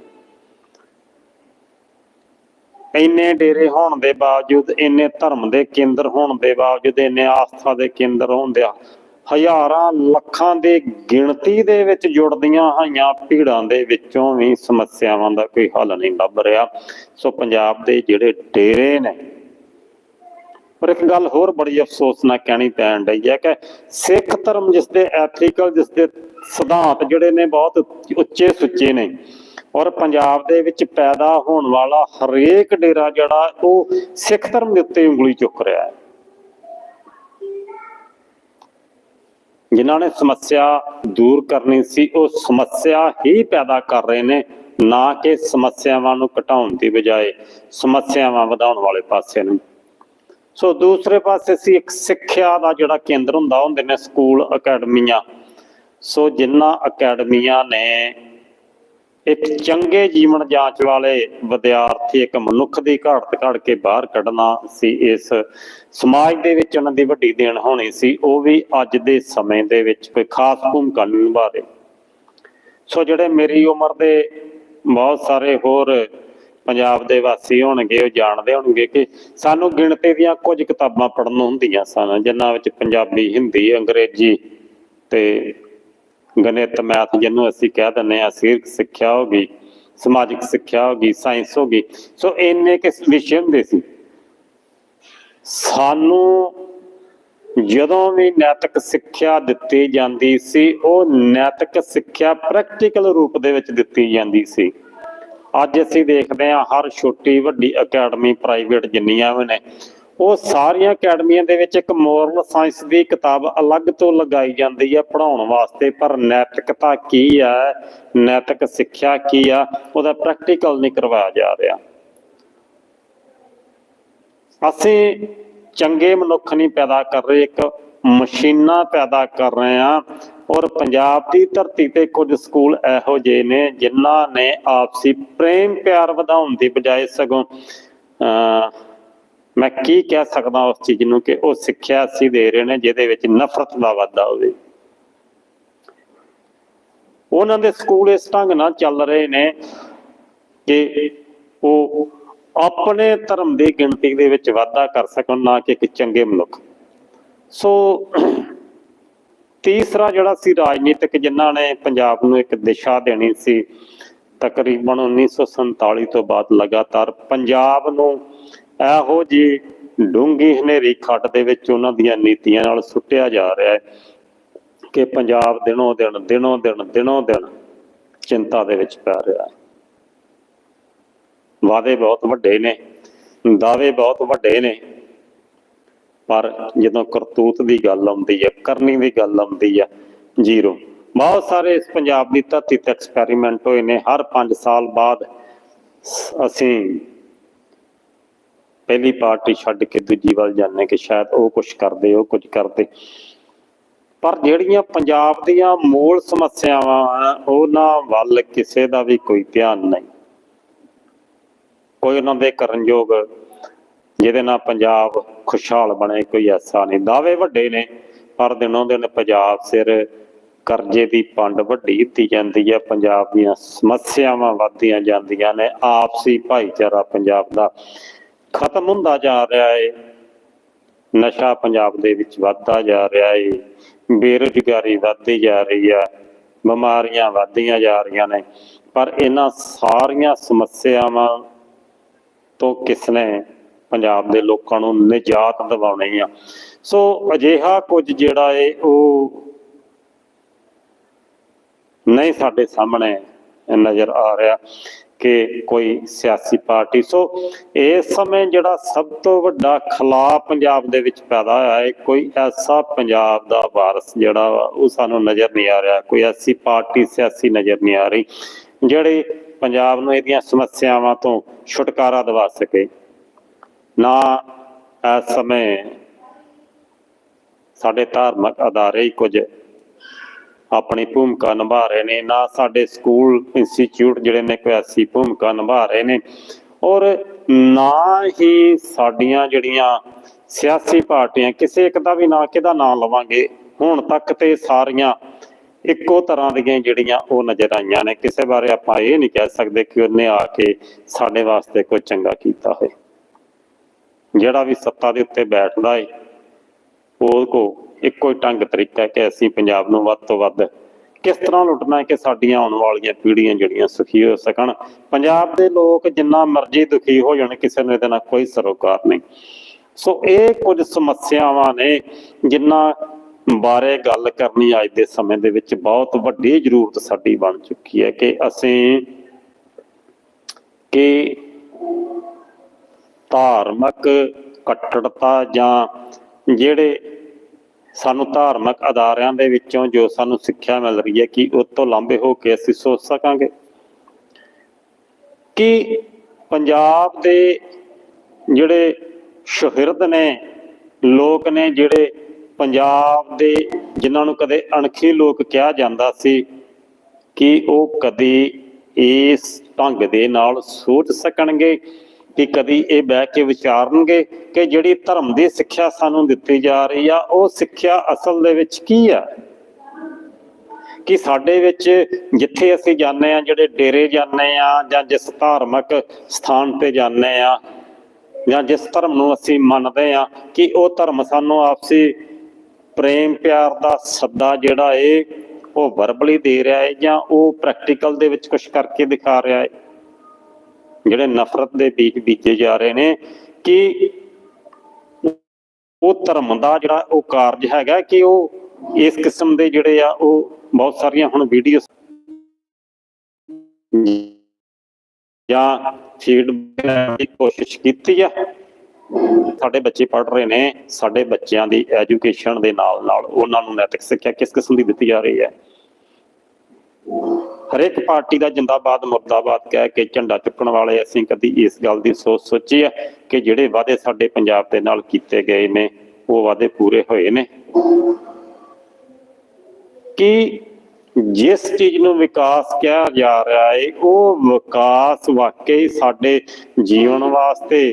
ਇੰਨੇ ਡੇਰੇ ਹੋਣ ਦੇ ਬਾਵਜੂਦ, ਇੰਨੇ ਧਰਮ ਦੇ ਕੇਂਦਰ ਹੋਣ ਦੇ ਬਾਵਜੂਦ, ਇੰਨੇ ਆਸਥਾ ਦੇ ਕੇਂਦਰ ਹੋਣ ਦੇ ਹਜ਼ਾਰਾਂ ਲੱਖਾਂ ਦੇ ਗਿਣਤੀ ਦੇ ਵਿੱਚ ਜੁੜਦੀਆਂ ਹੋਈਆਂ ਭੀੜਾਂ ਦੇ ਵਿੱਚੋਂ ਵੀ ਸਮੱਸਿਆਵਾਂ ਦਾ ਕੋਈ ਹੱਲ ਨਹੀਂ ਲੱਭ ਰਿਹਾ। ਸੋ ਪੰਜਾਬ ਦੇ ਜਿਹੜੇ ਡੇਰੇ ਨੇ ਪਰ ਇੱਕ ਗੱਲ ਹੋਰ ਬੜੀ ਅਫਸੋਸ ਨਾਲ ਕਹਿਣੀ ਪੈਣ ਰਹੀ ਹੈ ਕਿ ਸਿੱਖ ਧਰਮ ਜਿਸ ਦੇ ਐਥੀਕਲ ਜਿਸ ਦੇ ਸਿਧਾਂਤ ਜਿਹੜੇ ਨੇ ਬਹੁਤ ਉੱਚੇ ਸੁੱਚੇ ਨੇ, ਔਰ ਪੰਜਾਬ ਦੇ ਵਿੱਚ ਪੈਦਾ ਹੋਣ ਵਾਲਾ ਹਰੇਕ ਡੇਰਾ ਜਿਹੜਾ, ਉਹ ਸਿੱਖ ਧਰਮ ਦੇ ਉੱਤੇ ਉਂਗਲੀ ਚੁੱਕ ਰਿਹਾ ਹੈ। ਜਿਨ੍ਹਾਂ ਨੇ ਸਮੱਸਿਆ ਦੂਰ ਕਰਨੀ ਸੀ, ਉਹ ਸਮੱਸਿਆ ਹੀ ਪੈਦਾ ਕਰ ਰਹੇ ਨੇ, ਨਾ ਕਿ ਸਮੱਸਿਆਵਾਂ ਨੂੰ ਘਟਾਉਣ ਦੀ ਬਜਾਏ ਸਮੱਸਿਆਵਾਂ ਵਧਾਉਣ ਵਾਲੇ ਪਾਸੇ ਨੂੰ। ਸੋ ਦੂਸਰੇ ਪਾਸੇ ਸੀ ਇੱਕ ਸਿੱਖਿਆ ਦਾ ਜਿਹੜਾ ਕੇਂਦਰ ਹੁੰਦਾ ਹੁੰਦੇ ਨੇ ਸਕੂਲ ਅਕੈਡਮੀਆਂ। ਸੋ ਜਿਨ੍ਹਾਂ ਅਕੈਡਮੀਆਂ ਨੇ ਇੱਕ ਚੰਗੇ ਜੀਵਨ ਜਾਂਚ ਵਾਲੇ ਵਿਦਿਆਰਥੀ ਇੱਕ ਮਨੁੱਖ ਦੀ ਘਾਟ ਘੜ ਕੇ ਬਾਹਰ ਕੱਢਣਾ ਸੀ, ਇਸ ਸਮਾਜ ਦੇ ਵਿੱਚ ਉਹਨਾਂ ਦੀ ਵੱਡੀ ਦੇਣ ਹੋਣੀ ਸੀ, ਉਹ ਵੀ ਅੱਜ ਦੇ ਸਮੇਂ ਦੇ ਵਿੱਚ ਕੋਈ ਖਾਸ ਭੂਮਿਕਾ ਨਿਭਾ ਰਹੇ। ਸੋ ਜਿਹੜੇ ਮੇਰੀ ਉਮਰ ਦੇ ਬਹੁਤ ਸਾਰੇ ਹੋਰ ਪੰਜਾਬ ਦੇ ਵਾਸੀ ਹੋਣਗੇ, ਉਹ ਜਾਣਦੇ ਹੋਣਗੇ ਕਿ ਸਾਨੂੰ ਗਿਣਤੀ ਦੀਆਂ ਕੁਝ ਕਿਤਾਬਾਂ ਪੜ੍ਹਨ ਹੁੰਦੀਆਂ ਸਨ, ਜਿਨ੍ਹਾਂ ਵਿੱਚ ਪੰਜਾਬੀ, ਹਿੰਦੀ, ਅੰਗਰੇਜ਼ੀ ਤੇ ਗਣਿਤ, ਮੈਥ ਜਿਹਨੂੰ ਅਸੀਂ ਕਹਿ ਦਿੰਦੇ ਆ ਸਰੀਰਕ ਸਿੱਖਿਆ ਹੋ ਗਈ, ਸਮਾਜਿਕ ਸਿੱਖਿਆ ਹੋ ਗਈ, ਸਾਇੰਸ ਹੋ ਗਈ। ਸੋ ਇੰਨੇ ਕਿਸ ਵਿਸ਼ੇ ਹੁੰਦੇ ਸੀ। ਸਾਨੂੰ ਜਦੋਂ ਵੀ ਨੈਤਿਕ ਸਿੱਖਿਆ ਦਿੱਤੀ ਜਾਂਦੀ ਸੀ, ਉਹ ਨੈਤਿਕ ਸਿੱਖਿਆ ਪ੍ਰੈਕਟੀਕਲ ਰੂਪ ਦੇ ਵਿੱਚ ਦਿੱਤੀ ਜਾਂਦੀ ਸੀ। ਅੱਜ ਅਸੀਂ ਦੇਖਦੇ ਹਾਂ ਹਰ ਛੋਟੀ ਵੱਡੀ ਅਕੈਡਮੀ ਪ੍ਰਾਈਵੇਟ ਜਿੰਨੀਆਂ ਵੀ ਨੇ ਉਹ ਸਾਰੀਆਂ ਅਕੈਡਮੀਆਂ ਦੇ ਵਿੱਚ ਇੱਕ ਮੋਰਲ ਸਾਇੰਸ ਦੀ ਕਿਤਾਬ ਅਲੱਗ ਤੋਂ ਲਗਾਈ ਜਾਂਦੀ ਹੈ ਪੜ੍ਹਾਉਣ ਵਾਸਤੇ, ਪਰ ਨੈਤਿਕਤਾ ਕੀ ਹੈ ਨੈਤਿਕ ਸਿੱਖਿਆ ਕੀ ਆ? ਉਹਦਾ ਪ੍ਰੈਕਟੀਕਲ ਨਹੀਂ ਕਰਵਾਇਆ ਜਾ ਰਿਹਾ। ਅਸੀਂ ਚੰਗੇ ਮਨੁੱਖ ਨਹੀਂ ਪੈਦਾ ਕਰ ਰਹੇ, ਇੱਕ ਮਸ਼ੀਨਾਂ ਪੈਦਾ ਕਰ ਰਹੇ ਹਾਂ ਔਰ ਪੰਜਾਬ ਦੀ ਧਰਤੀ ਤੇ ਕੁਝ ਸਕੂਲ ਇਹੋ ਜਿਹੇ ਨੇ ਜਿਨ੍ਹਾਂ ਨੇ ਆਪਸੀ ਪ੍ਰੇਮ ਪਿਆਰ ਵਧਾਉਣ ਦੀ ਬਜਾਏ ਸਗੋਂ, ਅਹ ਮੈਂ ਕੀ ਕਹਿ ਸਕਦਾ ਉਸ ਚੀਜ਼ ਨੂੰ ਕਿ ਉਹ ਸਿੱਖਿਆ ਅਸੀਂ ਦੇ ਰਹੇ ਨੇ, ਜਿਹਦੇ ਵਿੱਚ ਨਫ਼ਰਤ ਦਾ ਵਾਧਾ ਹੋਵੇ। ਉਹਨਾਂ ਦੇ ਸਕੂਲ ਇਸ ਢੰਗ ਨਾਲ ਚੱਲ ਰਹੇ ਨੇ ਕਿ ਉਹ ਆਪਣੇ ਧਰਮ ਦੀ ਗਿਣਤੀ ਦੇ ਵਿੱਚ ਵਾਧਾ ਕਰ ਸਕਣ, ਨਾ ਕਿ ਇੱਕ ਚੰਗੇ ਮਨੁੱਖ। ਸੋ ਤੀਸਰਾ ਜਿਹੜਾ ਸੀ ਰਾਜਨੀਤਿਕ, ਜਿਨ੍ਹਾਂ ਨੇ ਪੰਜਾਬ ਨੂੰ ਇੱਕ ਦਿਸ਼ਾ ਦੇਣੀ ਸੀ, ਤਕਰੀਬਨ 1947 ਤੋਂ ਬਾਅਦ ਲਗਾਤਾਰ ਪੰਜਾਬ ਨੂੰ ਇਹੋ ਜੀ ਡੂੰਗੀ ਹਨੇਰੀ ਖੱਟ ਦੇ ਵਿੱਚ ਉਹਨਾਂ ਦੀਆਂ ਨੀਤੀਆਂ ਨਾਲ ਸੁੱਟਿਆ ਜਾ ਰਿਹਾ ਹੈ ਕਿ ਪੰਜਾਬ ਦਿਨੋਂ ਦਿਨ ਦਿਨੋਂ ਦਿਨ ਦਿਨੋਂ ਦਿਨ ਚਿੰਤਾ ਦੇ ਵਿੱਚ ਪੈ ਰਿਹਾ ਹੈ। ਵਾਅਦੇ ਬਹੁਤ ਵੱਡੇ ਨੇ, ਦਾਅਵੇ ਬਹੁਤ ਵੱਡੇ ਨੇ, ਪਰ ਜਦੋਂ ਕਰਤੂਤ ਦੀ ਗੱਲ ਆਉਂਦੀ ਹੈ, ਕਰਨੀ ਦੀ ਗੱਲ ਆਉਂਦੀ ਹੈ, ਜ਼ੀਰੋ। ਬਹੁਤ ਸਾਰੇ ਇਸ ਪੰਜਾਬ ਦੀ ਧਰਤੀ ਤੇ ਐਕਸਪੈਰੀਮੈਂਟ ਹੋਏ ਨੇ, ਹਰ 5 ਸਾਲ ਬਾਅਦ ਅਸੀਂ ਪਹਿਲੀ ਪਾਰਟੀ ਛੱਡ ਕੇ ਦੂਜੀ ਵੱਲ ਜਾਂਦੇ ਕਿ ਸ਼ਾਇਦ ਉਹ ਕੁਝ ਕਰਦੇ ਉਹ ਕੁਝ ਕਰਦੇ। ਪਰ ਜਿਹੜੀਆਂ ਪੰਜਾਬ ਦੀਆਂ ਮੂਲ ਸਮੱਸਿਆਵਾਂ ਆ, ਉਹਨਾਂ ਵੱਲ ਕਿਸੇ ਦਾ ਵੀ ਕੋਈ ਧਿਆਨ ਨਹੀਂ। ਕੋਈ ਉਹਨਾਂ ਦੇ ਕਰਨਯੋਗ ਜਿਹਦੇ ਨਾਲ ਪੰਜਾਬ ਖੁਸ਼ਹਾਲ ਬਣੇ ਕੋਈ ਐਸਾ ਨਹੀਂ। ਦਾਅਵੇ ਵੱਡੇ ਨੇ ਪਰ ਦਿਨੋਂ ਦਿਨ ਪੰਜਾਬ ਸਿਰ ਕਰਜ਼ੇ ਦੀ ਪੰਡ ਵੱਡੀ ਦਿੱਤੀ ਜਾਂਦੀ ਹੈ। ਪੰਜਾਬ ਦੀਆਂ ਸਮੱਸਿਆਵਾਂ ਵੱਧਦੀਆਂ ਜਾਂਦੀਆਂ ਨੇ ਆਪਸੀ ਭਾਈਚਾਰਾ ਪੰਜਾਬ ਦਾ। ਖਤਮ ਹੁੰਦਾ ਜਾ ਰਿਹਾ ਹੈ ਨਸ਼ਾ ਪੰਜਾਬ ਦੇ ਵਿੱਚ ਵੱਧਦਾ ਜਾ ਰਿਹਾ ਏ। ਬੇਰੁਜ਼ਗਾਰੀ ਵੱਧਦੀ ਜਾ ਰਹੀ ਹੈ ਬਿਮਾਰੀਆਂ ਵੱਧਦੀਆਂ ਜਾ ਰਹੀਆਂ ਨੇ। ਪਰ ਇਹਨਾਂ ਸਾਰੀਆਂ ਸਮੱਸਿਆਵਾਂ ਤੋਂ ਕਿਸਨੇ ਪੰਜਾਬ ਦੇ ਲੋਕਾਂ ਨੂੰ ਨਿਜਾਤ ਦਿਵਾਉਣੀ ਆ। ਸੋ ਅਜਿਹਾ ਕੁਝ ਜਿਹੜਾ ਏ, ਉਹ ਨਹੀਂ ਸਾਡੇ ਸਾਹਮਣੇ ਨਜ਼ਰ ਆ ਰਿਹਾ। ਕਿ ਕੋਈ ਸਿਆਸੀ ਪਾਰਟੀ। ਸੋ ਇਸ ਸਮੇਂ ਜਿਹੜਾ ਸਭ ਤੋਂ ਵੱਡਾ ਖਲਾ ਪੰਜਾਬ ਦੇ ਵਿੱਚ ਪੈਦਾ ਹੋਇਆ ਹੈ, ਕੋਈ ਐਸਾ ਪੰਜਾਬ ਦਾ ਵਾਰਸ ਜਿਹੜਾ ਵਾ, ਉਹ ਸਾਨੂੰ ਨਜ਼ਰ ਨਹੀਂ ਆ ਰਿਹਾ। ਕੋਈ ਐਸੀ ਪਾਰਟੀ, ਸਿਆਸੀ ਨਜ਼ਰ ਨਹੀਂ ਆ ਰਹੀ, ਜਿਹੜੇ ਪੰਜਾਬ ਨੂੰ ਇਹਦੀਆਂ ਸਮੱਸਿਆਵਾਂ ਤੋਂ ਛੁਟਕਾਰਾ ਦਿਵਾ ਸਕੇ। ਨਾ ਇਸ ਸਮੇਂ ਸਾਡੇ ਧਾਰਮਿਕ ਅਦਾਰੇ ਹੀ ਕੁਝ ਆਪਣੀ ਭੂਮਿਕਾ ਨਿਭਾ ਰਹੇ ਨੇ, ਨਾ ਸਾਡੇ ਸਕੂਲ ਇੰਸਟੀਚਿਊਟ ਜਿਹੜੇ ਨੇ ਕੋਈ ਐਸੀ ਭੂਮਿਕਾ ਨਿਭਾ ਰਹੇ ਨੇ ਔਰ ਨਾ ਹੀ ਸਾਡੀਆਂ ਜਿਹੜੀਆਂ ਸਿਆਸੀ ਪਾਰਟੀਆਂ, ਕਿਸੇ ਇੱਕ ਦਾ ਵੀ ਨਾਂ ਕਿਹਦਾ ਨਾਂ ਲਵਾਂਗੇ, ਹੁਣ ਤੱਕ ਤੇ ਸਾਰੀਆਂ ਇੱਕੋ ਤਰ੍ਹਾਂ ਦੀਆਂ ਜਿਹੜੀਆਂ ਉਹ ਨਜ਼ਰ ਆਈਆਂ ਨੇ। ਕਿਸੇ ਬਾਰੇ ਆਪਾਂ ਇਹ ਨਹੀਂ ਕਹਿ ਸਕਦੇ ਕਿ ਉਹਨੇ ਆ ਕੇ ਸਾਡੇ ਵਾਸਤੇ ਕੋਈ ਚੰਗਾ ਕੀਤਾ ਹੋਵੇ। ਜਿਹੜਾ ਵੀ ਸੱਤਾ ਦੇ ਉੱਤੇ ਬੈਠਦਾ ਏ, ਉਹ ਕੋ ਇੱਕੋ ਹੀ ਢੰਗ ਤਰੀਕਾ ਕਿ ਅਸੀਂ ਪੰਜਾਬ ਨੂੰ ਵੱਧ ਤੋਂ ਵੱਧ ਕਿਸ ਤਰ੍ਹਾਂ ਲੁੱਟਣਾ ਹੈ ਕਿ ਸਾਡੀਆਂ ਆਉਣ ਵਾਲੀਆਂ ਪੀੜ੍ਹੀਆਂ ਜਿਹੜੀਆਂ ਸੁਖੀ ਹੋ ਸਕਣ। ਪੰਜਾਬ ਦੇ ਲੋਕ ਜਿੰਨਾ ਮਰਜ਼ੀ ਦੁਖੀ ਹੋ ਜਾਣ, ਕਿਸੇ ਨੂੰ ਇਹਦੇ ਨਾਲ ਕੋਈ ਸਰੋਕਾਰ ਨਹੀਂ। ਸੋ ਇਹ ਕੁਝ ਸਮੱਸਿਆਵਾਂ ਨੇ ਜਿਨ੍ਹਾਂ ਬਾਰੇ ਗੱਲ ਕਰਨੀ ਅੱਜ ਦੇ ਸਮੇਂ ਦੇ ਵਿੱਚ ਬਹੁਤ ਵੱਡੀ ਜ਼ਰੂਰਤ ਸਾਡੀ ਬਣ ਚੁੱਕੀ ਹੈ ਕਿ ਅਸੀਂ ਕਿ ਧਾਰਮਿਕ ਕੱਟੜਤਾ ਜਾਂ ਜਿਹੜੇ ਸਾਨੂੰ ਧਾਰਮਿਕ ਅਦਾਰਿਆਂ ਦੇ ਵਿੱਚੋਂ ਜੋ ਸਾਨੂੰ ਸਿੱਖਿਆ ਮਿਲ ਰਹੀ ਹੈ ਕਿ ਉਹ ਤੋਂ ਲਾਂਭੇ ਹੋ ਕੇ ਅਸੀਂ ਸੋਚ ਸਕਾਂਗੇ। ਕਿ ਪੰਜਾਬ ਦੇ ਜਿਹੜੇ ਸ਼ਹਿਰਦ ਨੇ, ਲੋਕ ਨੇ ਜਿਹੜੇ ਪੰਜਾਬ ਦੇ ਜਿਨ੍ਹਾਂ ਨੂੰ ਕਦੇ ਅਣਖੀ ਲੋਕ ਕਿਹਾ ਜਾਂਦਾ ਸੀ ਕਿ ਉਹ ਕਦੇ ਇਸ ਢੰਗ ਦੇ ਨਾਲ ਸੋਚ ਸਕਣਗੇ? ਕਿ ਕਦੀ ਇਹ ਬਹਿ ਕੇ ਵਿਚਾਰਨਗੇ ਕਿ ਜਿਹੜੀ ਧਰਮ ਦੀ ਸਿੱਖਿਆ ਸਾਨੂੰ ਦਿੱਤੀ ਜਾ ਰਹੀ ਆ, ਉਹ ਸਿੱਖਿਆ ਅਸਲ ਦੇ ਵਿੱਚ ਕੀ ਆ? ਕਿ ਸਾਡੇ ਵਿੱਚ ਜਿੱਥੇ ਅਸੀਂ ਜਾਂਦੇ ਆ, ਜਿਹੜੇ ਡੇਰੇ ਜਾਂਦੇ ਆ, ਜਾਂ ਜਿਸ ਧਾਰਮਿਕ ਸਥਾਨ ਤੇ ਜਾਂਦੇ ਆ, ਜਾਂ ਜਿਸ ਧਰਮ ਨੂੰ ਅਸੀਂ ਮੰਨਦੇ ਆ, ਕਿ ਉਹ ਧਰਮ ਸਾਨੂੰ ਆਪਸੀ ਪ੍ਰੇਮ ਪਿਆਰ ਦਾ ਸੱਦਾ ਜਿਹੜਾ ਏ, ਉਹ ਵਰਬਲੀ ਦੇ ਰਿਹਾ ਹੈ ਜਾਂ ਉਹ ਪ੍ਰੈਕਟੀਕਲ ਦੇ ਵਿੱਚ ਕੁਝ ਕਰਕੇ ਦਿਖਾ ਰਿਹਾ ਹੈ ਜਿਹੜੇ ਨਫ਼ਰਤ ਦੇ ਬੀਜ ਬੀਜੇ ਜਾ ਰਹੇ ਨੇ, ਕਿ ਉਹ ਧਰਮ ਦਾ ਜਿਹੜਾ ਉਹ ਕਾਰਜ ਹੈਗਾ ਕਿ ਉਹ ਇਸ ਕਿਸਮ ਦੇ ਜਿਹੜੇ ਆ, ਉਹ ਬਹੁਤ ਸਾਰੀਆਂ ਹੁਣ ਵੀਡੀਓ ਜਾਂ ਫੀਡ ਦੀ ਕੋਸ਼ਿਸ਼ ਕੀਤੀ ਆ। ਸਾਡੇ ਬੱਚੇ ਪੜ ਰਹੇ ਨੇ, ਸਾਡੇ ਬੱਚਿਆਂ ਦੀ ਐਜੂਕੇਸ਼ਨ ਦੇ ਨਾਲ ਨਾਲ ਉਹਨਾਂ ਨੂੰ ਨੈਤਿਕ ਸਿੱਖਿਆ ਕਿਸ ਕਿਸਮ ਦੀ ਦਿੱਤੀ ਜਾ ਰਹੀ ਹੈ। ਹਰੇਕ ਪਾਰਟੀ ਦਾ ਜਿੰਦਾਬਾਦ, ਮੁਰਦਾਬਾਦ ਕਹਿ ਕੇ ਝੰਡਾ ਚੁੱਕਣ ਵਾਲੇ ਅਸੀਂ ਕਦੀ ਇਸ ਗੱਲ ਦੀ ਸੋਚ ਸੋਚੀ ਹੈ ਕਿ ਜਿਹੜੇ ਵਾਅਦੇ ਸਾਡੇ ਪੰਜਾਬ ਦੇ ਨਾਲ ਕੀਤੇ ਗਏ ਨੇ, ਉਹ ਵਾਅਦੇ ਪੂਰੇ ਹੋਏ ਨੇ। ਕਿ ਜਿਸ ਚੀਜ਼ ਨੂੰ ਵਿਕਾਸ ਕਿਹਾ ਜਾ ਰਿਹਾ ਹੈ ਉਹ ਵਿਕਾਸ ਵਾਕਈ ਸਾਡੇ ਜੀਵਨ ਵਾਸਤੇ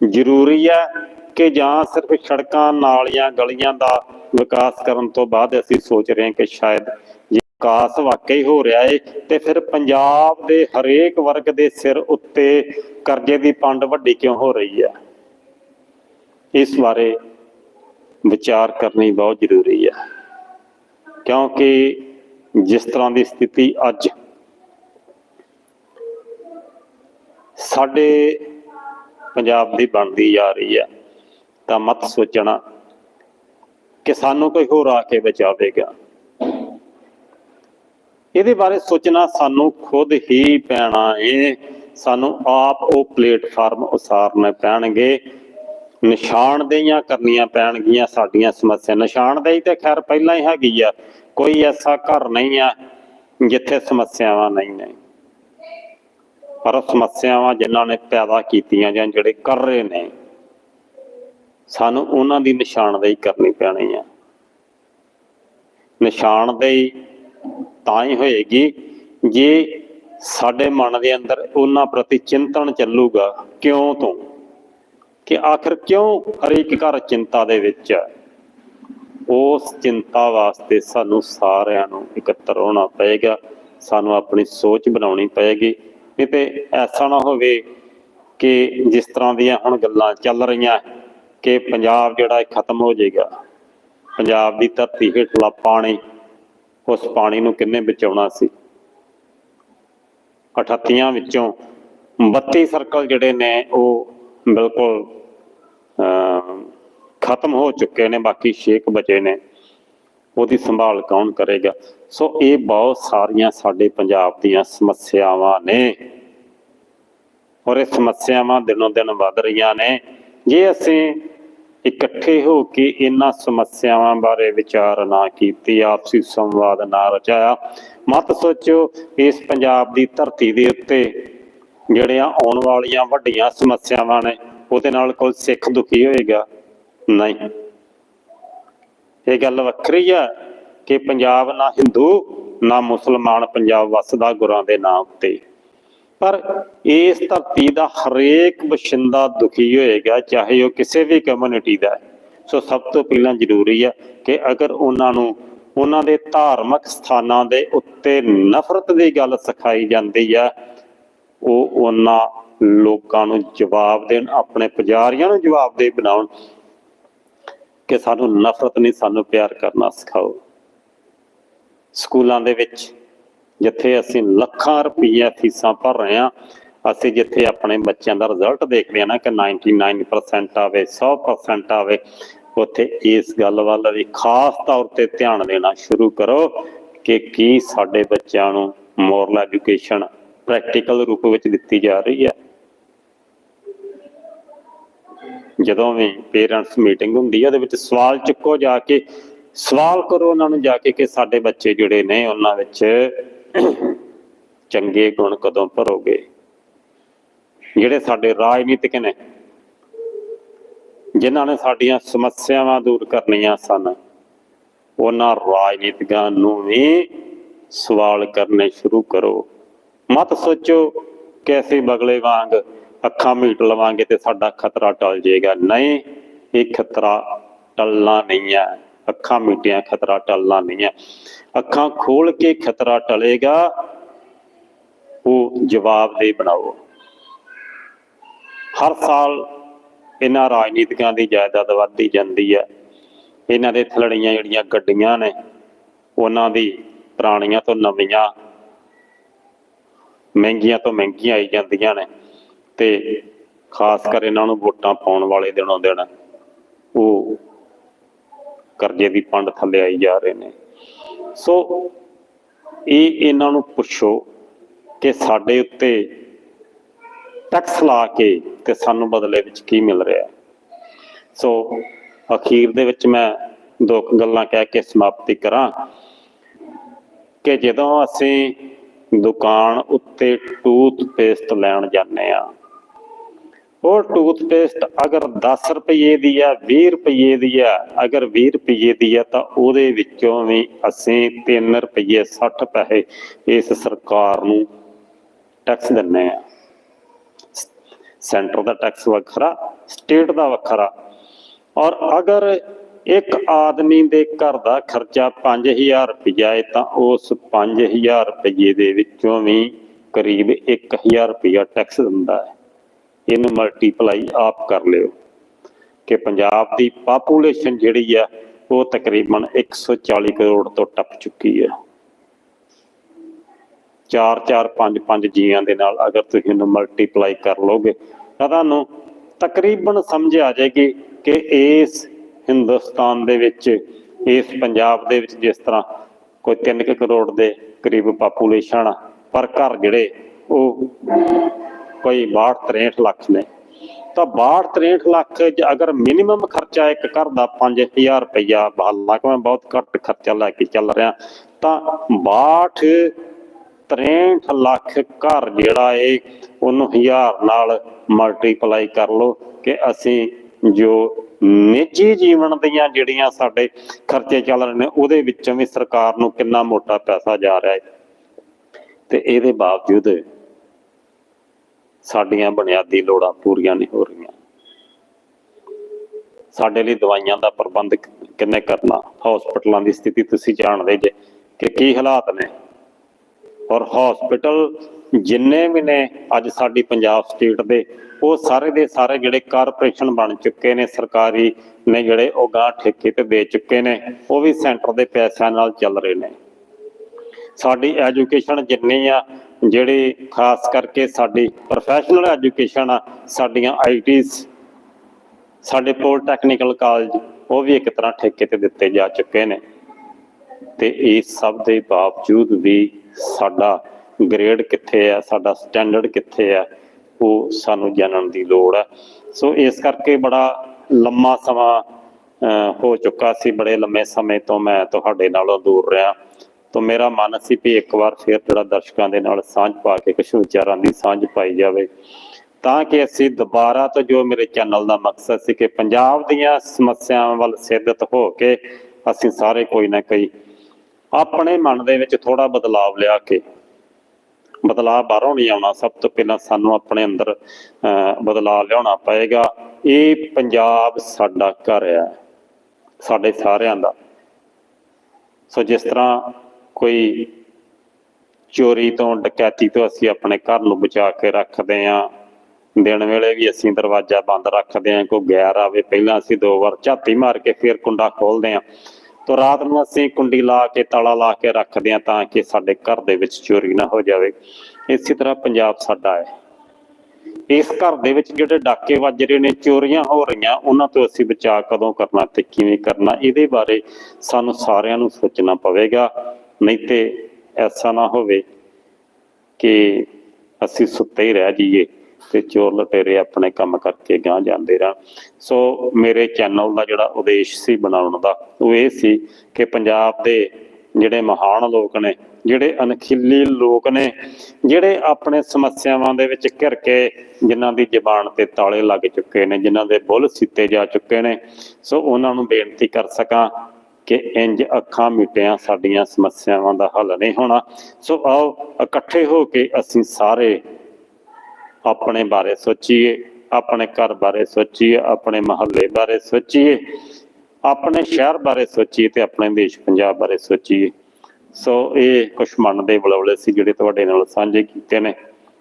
ਜ਼ਰੂਰੀ ਹੈ ਕਿ ਜਾਂ ਸਿਰਫ ਸੜਕਾਂ, ਨਾਲੀਆਂ, ਗਲੀਆਂ ਦਾ ਵਿਕਾਸ ਕਰਨ ਤੋਂ ਬਾਅਦ ਅਸੀਂ ਸੋਚ ਰਹੇ ਹਾਂ ਕਿ ਸ਼ਾਇਦ ਵਿਕਾਸ ਵਾਕਈ ਹੋ ਰਿਹਾ ਏ ਤੇ ਫਿਰ ਪੰਜਾਬ ਦੇ ਹਰੇਕ ਵਰਗ ਦੇ ਸਿਰ ਉੱਤੇ ਕਰਜ਼ੇ ਦੀ ਪੰਡ ਵੱਡੀ ਕਿਉਂ ਹੋ ਰਹੀ ਹੈ? ਇਸ ਬਾਰੇ ਵਿਚਾਰ ਕਰਨੀ ਬਹੁਤ ਜ਼ਰੂਰੀ ਹੈ। ਕਿਉਂਕਿ ਜਿਸ ਤਰ੍ਹਾਂ ਦੀ ਸਥਿਤੀ ਅੱਜ ਸਾਡੇ ਪੰਜਾਬ ਦੀ ਬਣਦੀ ਜਾ ਰਹੀ ਹੈ, ਤਾਂ ਮਤ ਸੋਚਣਾ ਕਿ ਸਾਨੂੰ ਕੋਈ ਹੋਰ ਆ ਕੇ ਬਚਾਵੇਗਾ। ਇਹਦੇ ਬਾਰੇ ਸੋਚਣਾ ਸਾਨੂੰ ਖੁਦ ਹੀ ਪੈਣਾ ਏ। ਸਾਨੂੰ ਆਪ ਉਹ ਪਲੇਟਫਾਰਮ ਉਸਾਰਨੇ ਪੈਣਗੇ। ਨਿਸ਼ਾਨਦੇਹੀਆਂ ਕਰਨੀਆਂ ਪੈਣਗੀਆਂ ਸਾਡੀਆਂ ਸਮੱਸਿਆ। ਨਿਸ਼ਾਨਦੇਹੀ ਤੇ ਖੈਰ ਪਹਿਲਾਂ ਹੀ ਹੈਗੀ ਆ। ਕੋਈ ਐਸਾ ਘਰ ਨਹੀਂ ਆ ਜਿੱਥੇ ਸਮੱਸਿਆਵਾਂ ਨਹੀਂ ਨੇ। ਪਰ ਸਮੱਸਿਆਵਾਂ ਜਿਨ੍ਹਾਂ ਨੇ ਪੈਦਾ ਕੀਤੀਆਂ ਜਾਂ ਜਿਹੜੇ ਕਰ ਰਹੇ ਨੇ, ਸਾਨੂੰ ਉਹਨਾਂ ਦੀ ਨਿਸ਼ਾਨਦੇਹੀ ਕਰਨੀ ਪੈਣੀ ਆ। ਨਿਸ਼ਾਨਦੇਹੀ ਤਾਂ ਹੀ ਹੋਏਗੀ। ਜੇ ਸਾਡੇ ਮਨ ਦੇ ਅੰਦਰ ਉਹਨਾਂ ਪ੍ਰਤੀ ਚਿੰਤਨ ਚੱਲੂਗਾ, ਕਿਉਂ ਤੋਂ? ਕਿ ਆਖਰ ਕਿਉਂ ਹਰੇਕ ਘਰ ਚਿੰਤਾ ਦੇ ਵਿੱਚ ਹੈ ਉਸ ਚਿੰਤਾ ਵਾਸਤੇ ਸਾਨੂੰ ਸਾਰਿਆਂ ਨੂੰ ਇਕੱਤਰ ਹੋਣਾ ਪਏਗਾ। ਸਾਨੂੰ ਆਪਣੀ ਸੋਚ ਬਣਾਉਣੀ ਪਏਗੀ। ਨਹੀਂ ਤੇ ਐਸਾ ਨਾ ਹੋਵੇ ਕਿ ਜਿਸ ਤਰ੍ਹਾਂ ਦੀਆਂ ਹੁਣ ਗੱਲਾਂ ਚੱਲ ਰਹੀਆਂ ਕਿ ਪੰਜਾਬ ਜਿਹੜਾ ਖਤਮ ਹੋ ਜਾਏਗਾ। ਪੰਜਾਬ ਦੀ ਧਰਤੀ ਹੇਠਲਾ ਪਾਣੀ ਉਸ ਪਾਣੀ ਨੂੰ ਕਿੰਨੇ ਬਚਾਉਣਾ ਸੀ? 38 ਵਿੱਚੋਂ 32 ਸਰਕਲ ਜਿਹੜੇ ਨੇ, ਉਹ ਬਿਲਕੁਲ ਖਤਮ ਹੋ ਚੁੱਕੇ ਨੇ, ਬਾਕੀ 6 ਬਚੇ ਨੇ। ਉਹਦੀ ਸੰਭਾਲ ਕੌਣ ਕਰੇਗਾ? ਸੋ ਇਹ ਬਹੁਤ ਸਾਰੀਆਂ ਸਾਡੇ ਪੰਜਾਬ ਦੀਆਂ ਸਮੱਸਿਆਵਾਂ ਨੇ। ਔਰ ਇਹ ਸਮੱਸਿਆਵਾਂ ਦਿਨੋਂ ਦਿਨ ਵੱਧ ਰਹੀਆਂ ਨੇ। ਜੇ ਅਸੀਂ ਇਕੱਠੇ ਹੋ ਕੇ ਇਹਨਾਂ ਸਮੱਸਿਆਵਾਂ ਬਾਰੇ ਵਿਚਾਰ ਨਾ ਕੀਤੀ, ਆਪਸੀ ਸੰਵਾਦ ਨਾ ਰਚਾਇਆ। ਮਤ ਸੋਚੋ, ਇਸ ਪੰਜਾਬ ਦੀ ਧਰਤੀ ਦੇ ਉੱਤੇ ਜਿਹੜੀਆਂ ਆਉਣ ਵਾਲੀਆਂ ਵੱਡੀਆਂ ਸਮੱਸਿਆਵਾਂ ਨੇ, ਉਹਦੇ ਨਾਲ ਕੋਈ ਸਿੱਖ ਦੁਖੀ ਹੋਏਗਾ? ਨਹੀਂ। ਇਹ ਗੱਲ ਵੱਖਰੀ ਆ ਕਿ ਪੰਜਾਬ ਨਾ ਹਿੰਦੂ, ਨਾ ਮੁਸਲਮਾਨ, ਪੰਜਾਬ ਵਸਦਾ ਗੁਰਾਂ ਦੇ ਨਾਮ ਤੇ ਪਰ ਇਸ ਧਰਤੀ ਦਾ ਹਰੇਕ ਵਸਿੰਦਾ ਦੁਖੀ ਹੋਏਗਾ, ਚਾਹੇ ਉਹ ਕਿਸੇ ਵੀ ਕਮਿਊਨਿਟੀ ਦਾ ਸੋ ਸਭ ਤੋਂ ਪਹਿਲਾਂ ਜ਼ਰੂਰੀ ਹੈ ਕਿ ਅਗਰ ਉਹਨਾਂ ਨੂੰ ਉਹਨਾਂ ਦੇ ਧਾਰਮਿਕ ਸਥਾਨਾਂ ਦੇ ਉੱਤੇ ਨਫ਼ਰਤ ਦੀ ਗੱਲ ਸਿਖਾਈ ਜਾਂਦੀ ਹੈ ਉਹ ਉਹਨਾਂ ਲੋਕਾਂ ਨੂੰ ਜਵਾਬ ਦੇਣ, ਆਪਣੇ ਪੁਜਾਰੀਆਂ ਨੂੰ ਜਵਾਬ ਦੇ ਬਣਾਉਣ ਕਿ ਸਾਨੂੰ ਨਫ਼ਰਤ ਨਹੀਂ, ਸਾਨੂੰ ਪਿਆਰ ਕਰਨਾ ਸਿਖਾਓ। ਸਕੂਲਾਂ ਦੇ ਵਿੱਚ ਜਿੱਥੇ ਅਸੀਂ ਲੱਖਾਂ ਰੁਪਈਆ ਫੀਸਾਂ ਭਰ ਰਹੇ ਹਾਂ, ਅਸੀਂ ਜਿੱਥੇ ਆਪਣੇ ਬੱਚਿਆਂ ਦਾ ਰਿਜ਼ਲਟ ਦੇਖਦੇ ਹਾਂ ਨਾ ਕਿ 99% ਆਵੇ 100% ਆਵੇ, ਉੱਥੇ ਇਸ ਗੱਲ ਵੱਲ ਵੀ ਖਾਸ ਤੌਰ ਤੇ ਧਿਆਨ ਦੇਣਾ ਸ਼ੁਰੂ ਕਰੋ ਕਿ ਕੀ ਸਾਡੇ ਬੱਚਿਆਂ ਨੂੰ ਮੋਰਲ ਐਜੂਕੇਸ਼ਨ ਪ੍ਰੈਕਟੀਕਲ ਰੂਪ ਵਿੱਚ ਦਿੱਤੀ ਜਾ ਰਹੀ ਹੈ। ਜਦੋਂ ਵੀ ਪੇਰੈਂਟਸ ਮੀਟਿੰਗ ਹੁੰਦੀ ਹੈ, ਉਹਦੇ ਵਿੱਚ ਸਵਾਲ ਚੁੱਕੋ ਜਾ ਕੇ, ਸਵਾਲ ਕਰੋ ਉਹਨਾਂ ਨੂੰ ਜਾ ਕੇ ਕਿ ਸਾਡੇ ਬੱਚੇ ਜਿਹੜੇ ਨੇ ਉਹਨਾਂ ਵਿੱਚ ਚੰਗੇ ਗੁਣ ਕਦੋਂ ਭਰੋਗੇ? ਜਿਹੜੇ ਸਾਡੇ ਰਾਜਨੀਤਿਕ ਨੇ, ਜਿਨ੍ਹਾਂ ਨੇ ਸਾਡੀਆਂ ਸਮੱਸਿਆਵਾਂ ਦੂਰ ਕਰਨੀਆਂ ਸਨ, ਉਹਨਾਂ ਰਾਜਨੀਤਿਕਾਂ ਨੂੰ ਵੀ ਸਵਾਲ ਕਰਨੇ ਸ਼ੁਰੂ ਕਰੋ। ਮਤ ਸੋਚੋ ਕਿ ਅਸੀਂ ਬਗਲੇ ਵਾਂਗ ਅੱਖਾਂ ਮੀਟ ਲਵਾਂਗੇ ਤੇ ਸਾਡਾ ਖਤਰਾ ਟਲ ਜਾਏਗਾ। ਨਹੀਂ, ਇਹ ਖਤਰਾ ਟਲਣਾ ਨਹੀਂ ਹੈ। ਅੱਖਾਂ ਮੀਟਿਆਂ ਖਤਰਾ ਟਲਣਾ ਨਹੀਂ ਹੈ। ਅੱਖਾਂ ਖੋਲ ਕੇ ਖਤਰਾ ਟਲੇਗਾ, ਉਹ ਜਵਾਬ ਦੇ ਬਣਾਓ। ਹਰ ਸਾਲ ਇਹਨਾਂ ਰਾਜਨੀਤਿਕਾਂ ਦੀ ਜਾਇਦਾਦ ਵੱਧਦੀ ਜਾਂਦੀ ਹੈ। ਇਹਨਾਂ ਦੇ ਥਲੜੀਆਂ ਜਿਹੜੀਆਂ ਗੱਡੀਆਂ ਨੇ, ਉਹਨਾਂ ਦੀ ਪੁਰਾਣੀਆਂ ਤੋਂ ਨਵੀਆਂ, ਮਹਿੰਗੀਆਂ ਤੋਂ ਮਹਿੰਗੀਆਂ ਆਈ ਜਾਂਦੀਆਂ ਨੇ। ਤੇ ਖਾਸ ਕਰ ਇਹਨਾਂ ਨੂੰ ਵੋਟਾਂ ਪਾਉਣ ਵਾਲੇ ਦਿਨੋਂ ਦਿਨ ਉਹ ਕਰਜ਼ੇ ਦੀ ਪੰਡ ਥੱਲੇ ਆਈ ਜਾ ਰਹੇ ਨੇ। ਸੋ ਇਹ ਇਹਨਾਂ ਨੂੰ ਪੁੱਛੋ ਕਿ ਸਾਡੇ ਉੱਤੇ ਟੈਕਸ ਲਾ ਕੇ ਤੇ ਸਾਨੂੰ ਬਦਲੇ ਵਿੱਚ ਕੀ ਮਿਲ ਰਿਹਾ। ਸੋ ਅਖੀਰ ਦੇ ਵਿੱਚ ਮੈਂ ਦੋ ਗੱਲਾਂ ਕਹਿ ਕੇ ਸਮਾਪਤੀ ਕਰਾਂ ਕਿ ਜਦੋਂ ਅਸੀਂ ਦੁਕਾਨ ਉੱਤੇ ਟੂਥ ਪੇਸਟ ਲੈਣ ਜਾਂਦੇ ਆ ਉਹ ਟੂਥਪੇਸਟ ਅਗਰ 10 ਰੁਪਏ ਦੀ ਆ 20 ਰੁਪਏ ਦੀ ਆ, ਅਗਰ 20 ਰੁਪਏ ਦੀ ਆ, ਤਾਂ ਉਹਦੇ ਵਿੱਚੋਂ ਵੀ ਅਸੀਂ 3 ਰੁਪਏ 60 ਪੈਸੇ ਇਸ ਸਰਕਾਰ ਨੂੰ ਟੈਕਸ ਦਿੰਨੇ ਆ। ਸੈਂਟਰ ਦਾ ਟੈਕਸ ਵੱਖਰਾ ਸਟੇਟ ਦਾ ਵੱਖਰਾ। ਔਰ ਅਗਰ ਇੱਕ ਆਦਮੀ ਦੇ ਘਰ ਦਾ ਖਰਚਾ 5000 ਰੁਪਇਆ ਹੈ ਤਾਂ ਉਸ 5000 ਰੁਪਏ ਦੇ ਵਿੱਚੋਂ ਵੀ ਕਰੀਬ 1000 ਰੁਪਇਆ ਟੈਕਸ ਦਿੰਦਾ ਹੈ। ਇਹਨੂੰ ਮਲਟੀਪਲਾਈ ਆਪ ਕਰ ਲਿਓ। ਕਿ ਪੰਜਾਬ ਦੀ ਪਾਪੂਲੇਸ਼ਨ ਜਿਹੜੀ ਆ, ਉਹ ਤਕਰੀਬਨ 140 ਕਰੋੜ ਤੋਂ ਟੱਪ ਚੁੱਕੀ ਹੈ 4 4 5 5 ਜੀਆਂ ਦੇ ਨਾਲ ਅਗਰ ਤੁਸੀਂ ਇਹਨੂੰ ਮਲਟੀਪਲਾਈ ਕਰ ਲੋਗੇ ਤਾਂ ਤੁਹਾਨੂੰ ਤਕਰੀਬਨ ਸਮਝ ਆ ਜਾਏਗੀ ਕਿ ਇਸ ਹਿੰਦੁਸਤਾਨ ਦੇ ਵਿੱਚ, ਇਸ ਪੰਜਾਬ ਦੇ ਵਿੱਚ ਜਿਸ ਤਰ੍ਹਾਂ ਕੋਈ 3 ਕਰੋੜ ਦੇ ਕਰੀਬ ਪਾਪੂਲੇਸ਼ਨ ਪਰ ਘਰ ਜਿਹੜੇ ਉਹ ਕੋਈ 62 63 ਲੱਖ ਨੇ। ਤਾਂ 62 63 ਲੱਖ ਚ ਅਗਰ ਮਿਨੀਮਮ ਖਰਚਾ ਇੱਕ ਘਰ ਦਾ 5000 ਰੁਪਇਆ ਹਾਲਾਂਕਿ ਮੈਂ ਬਹੁਤ ਘੱਟ ਖਰਚਾ ਲੈ ਕੇ ਚੱਲ ਰਿਹਾ। ਤਾਂ 62 63 ਲੱਖ ਘਰ ਜਿਹੜਾ ਏ, ਉਹਨੂੰ ਹਜ਼ਾਰ ਨਾਲ ਮਲਟੀਪਲਾਈ ਕਰ ਲਓ ਕਿ ਅਸੀਂ ਜੋ ਨਿੱਜੀ ਜੀਵਨ ਦੀਆਂ ਜਿਹੜੀਆਂ ਸਾਡੇ ਖਰਚੇ ਚੱਲ ਰਹੇ ਨੇ, ਉਹਦੇ ਵਿੱਚੋਂ ਵੀ ਸਰਕਾਰ ਨੂੰ ਕਿੰਨਾ ਮੋਟਾ ਪੈਸਾ ਜਾ ਰਿਹਾ ਹੈ ਤੇ ਇਹਦੇ ਬਾਵਜੂਦ ਸਾਡੀਆਂ ਬੁਨਿਆਦੀ ਲੋੜਾਂ ਪੂਰੀਆਂ ਨਹੀਂ ਹੋ ਰਹੀਆਂ। ਸਾਡੇ ਲਈ ਦਵਾਈਆਂ ਦਾ ਪ੍ਰਬੰਧ ਕਿੰਨੇ ਕਰਨਾ? ਹਸਪਤਾਲਾਂ ਦੀ ਸਥਿਤੀ ਤੁਸੀਂ ਜਾਣਦੇ ਜੇ ਕਿ ਕੀ ਹਾਲਾਤ ਨੇ? ਔਰ ਹਸਪੀਟਲ ਜਿੰਨੇ ਵੀ ਨੇ, ਅੱਜ ਸਾਡੀ ਪੰਜਾਬ ਸਟੇਟ ਦੇ, ਉਹ ਸਾਰੇ ਦੇ ਸਾਰੇ ਜਿਹੜੇ ਕਾਰਪੋਰੇਸ਼ਨ ਬਣ ਚੁੱਕੇ ਨੇ, ਸਰਕਾਰੀ ਨੇ ਜਿਹੜੇ ਉਹ ਗਾਂ ਠੇਕੇ ਤੇ ਦੇ ਚੁੱਕੇ ਨੇ, ਉਹ ਵੀ ਸੈਂਟਰ ਦੇ ਪੈਸਿਆਂ ਨਾਲ ਚੱਲ ਰਹੇ ਨੇ। ਸਾਡੀ ਐਜੂਕੇਸ਼ਨ ਜਿੰਨੀ ਆ ਜਿਹੜੇ ਖਾਸ ਕਰਕੇ ਸਾਡੀ ਪ੍ਰੋਫੈਸ਼ਨਲ ਐਜੂਕੇਸ਼ਨ ਆ, ਸਾਡੀਆਂ ਆਈਟੀਸ ਸਾਡੇ ਪੋਲੀਟੈਕਨੀਕਲ ਕਾਲਜ ਉਹ ਵੀ ਇੱਕ ਤਰ੍ਹਾਂ ਠੇਕੇ ਤੇ ਦਿੱਤੇ ਜਾ ਚੁੱਕੇ ਨੇ। ਤੇ ਇਸ ਸਭ ਦੇ ਬਾਵਜੂਦ ਵੀ ਸਾਡਾ ਗ੍ਰੇਡ ਕਿੱਥੇ ਆ, ਸਾਡਾ ਸਟੈਂਡਰਡ ਕਿੱਥੇ ਆ, ਉਹ ਸਾਨੂੰ ਜਾਣਨ ਦੀ ਲੋੜ ਹੈ ਸੋ ਇਸ ਕਰਕੇ ਬੜਾ ਲੰਮਾ ਸਮਾਂ ਹੋ ਚੁੱਕਾ ਸੀ, ਬੜੇ ਲੰਮੇ ਸਮੇਂ ਤੋਂ ਮੈਂ ਤੁਹਾਡੇ ਨਾਲੋਂ ਦੂਰ ਰਿਹਾ। ਤਾਂ ਮੇਰਾ ਮਨ ਸੀ ਵੀ ਇੱਕ ਵਾਰ ਫਿਰ ਜਿਹੜਾ ਦਰਸ਼ਕਾਂ ਦੇ ਨਾਲ ਸਾਂਝ ਪਾ ਕੇ ਕੁਝ ਵਿਚਾਰਾਂ ਦੀ ਸਾਂਝ ਪਾਈ ਜਾਵੇ। ਤਾਂ ਕਿ ਅਸੀਂ ਦੁਬਾਰਾ ਤੋਂ ਜੋ ਮੇਰੇ ਚੈਨਲ ਦਾ ਮਕਸਦ ਸੀ ਕਿ ਪੰਜਾਬ ਦੀਆਂ ਸਮੱਸਿਆਵਾਂ ਵੱਲ ਸਿੱਧਤ ਹੋ ਕੇ ਅਸੀਂ ਸਾਰੇ ਕੋਈ ਨਾ ਕੋਈ ਆਪਣੇ ਮਨ ਦੇ ਵਿੱਚ ਥੋੜਾ ਬਦਲਾਵ ਲਿਆ ਕੇ ਬਦਲਾਅ ਬਾਹਰੋਂ ਨਹੀਂ ਆਉਣਾ ਸਭ ਤੋਂ ਪਹਿਲਾਂ ਸਾਨੂੰ ਆਪਣੇ ਅੰਦਰ ਅਹ, ਬਦਲਾਅ ਲਿਆਉਣਾ ਪਏਗਾ। ਇਹ ਪੰਜਾਬ ਸਾਡਾ ਘਰ ਹੈ ਸਾਡੇ ਸਾਰਿਆਂ ਦਾ। ਸੋ ਜਿਸ ਤਰ੍ਹਾਂ ਕੋਈ ਚੋਰੀ ਤੋਂ ਡਕੈਤੀ ਤੋਂ ਅਸੀਂ ਆਪਣੇ ਘਰ ਨੂੰ ਬਚਾ ਕੇ ਰੱਖਦੇ ਆਂ ਦਿਨ ਵੇਲੇ ਵੀ ਅਸੀਂ ਦਰਵਾਜ਼ਾ ਬੰਦ ਰੱਖਦੇ ਆਂ ਕੋਈ ਗੈਰ ਆਵੇ। ਪਹਿਲਾਂ ਅਸੀਂ ਦੋ ਵਾਰ ਝਾਤੀ ਮਾਰ ਕੇ ਫਿਰ ਕੁੰਡਾ ਖੋਲਦੇ ਆਂ ਤੋਂ ਰਾਤ ਨੂੰ ਅਸੀਂ ਕੁੰਡੀ ਲਾ ਕੇ, ਤਾਲਾ ਲਾ ਕੇ ਰੱਖਦੇ ਆਂ ਤਾਂ ਕਿ ਸਾਡੇ ਘਰ ਦੇ ਵਿੱਚ ਚੋਰੀ ਨਾ ਹੋ ਜਾਵੇ। ਇਸੇ ਤਰ੍ਹਾਂ ਪੰਜਾਬ ਸਾਡਾ ਹੈ। ਇਸ ਘਰ ਦੇ ਵਿੱਚ ਜਿਹੜੇ ਡਾਕੇ ਵੱਜ ਰਹੇ ਨੇ, ਚੋਰੀਆਂ ਹੋ ਰਹੀਆਂ, ਉਹਨਾਂ ਤੋਂ ਅਸੀਂ ਬਚਾਅ ਕਦੋਂ ਕਰਨਾ ਤੇ ਕਿਵੇਂ ਕਰਨਾ, ਇਹਦੇ ਬਾਰੇ ਸਾਨੂੰ ਸਾਰਿਆਂ ਨੂੰ ਸੋਚਣਾ ਪਵੇਗਾ। ਨਹੀਂ ਤੇ ਐਸਾ ਨਾ ਹੋਵੇ ਕਿ ਅਸੀਂ ਸੁੱਤੇ ਹੀ ਰਹਿ ਜਾਈਏ ਤੇ ਚੋਰ ਲਟੇਰੇ ਆਪਣੇ ਕੰਮ ਕਰਕੇ ਗਾਂ ਜਾਂਦੇ ਰਹਿਣ। ਸੋ ਮੇਰੇ ਚੈਨਲ ਦਾ ਜਿਹੜਾ ਉਦੇਸ਼ ਸੀ ਬਣਾਉਣ ਦਾ, ਉਹ ਇਹ ਸੀ ਕਿ ਪੰਜਾਬ ਦੇ ਜਿਹੜੇ ਮਹਾਨ ਲੋਕ ਨੇ, ਜਿਹੜੇ ਅਣਖੀਲੇ ਲੋਕ ਨੇ, ਜਿਹੜੇ ਆਪਣੇ ਸਮੱਸਿਆਵਾਂ ਦੇ ਵਿੱਚ ਘਿਰ ਕੇ ਜਿਨ੍ਹਾਂ ਦੀ ਜ਼ਬਾਨ ਤੇ ਤਾਲੇ ਲੱਗ ਚੁੱਕੇ ਨੇ, ਜਿਨ੍ਹਾਂ ਦੇ ਬੁੱਲ ਸਿੱਤੇ ਜਾ ਚੁੱਕੇ ਨੇ, ਸੋ ਉਹਨਾਂ ਨੂੰ ਬੇਨਤੀ ਕਰ ਸਕਾਂ ਕਿ ਇੰਜ ਅੱਖਾਂ ਮਿਟਿਆਂ, ਸਾਡੀਆਂ ਸਮੱਸਿਆਵਾਂ ਦਾ ਹੱਲ ਨਹੀਂ ਹੋਣਾ। ਸੋ ਆਓ ਇਕੱਠੇ ਹੋ ਕੇ ਅਸੀਂ ਸਾਰੇ ਆਪਣੇ ਬਾਰੇ ਸੋਚੀਏ, ਆਪਣੇ ਘਰ ਬਾਰੇ ਸੋਚੀਏ, ਆਪਣੇ ਮਹੱਲੇ ਬਾਰੇ ਸੋਚੀਏ, ਆਪਣੇ ਸ਼ਹਿਰ ਬਾਰੇ ਸੋਚੀਏ ਤੇ ਆਪਣੇ ਦੇਸ਼ ਪੰਜਾਬ ਬਾਰੇ ਸੋਚੀਏ। ਸੋ ਇਹ ਕੁਛ ਮਨ ਦੇ ਬਲਵਲੇ ਸੀ ਜਿਹੜੇ ਤੁਹਾਡੇ ਨਾਲ ਸਾਂਝੇ ਕੀਤੇ ਨੇ।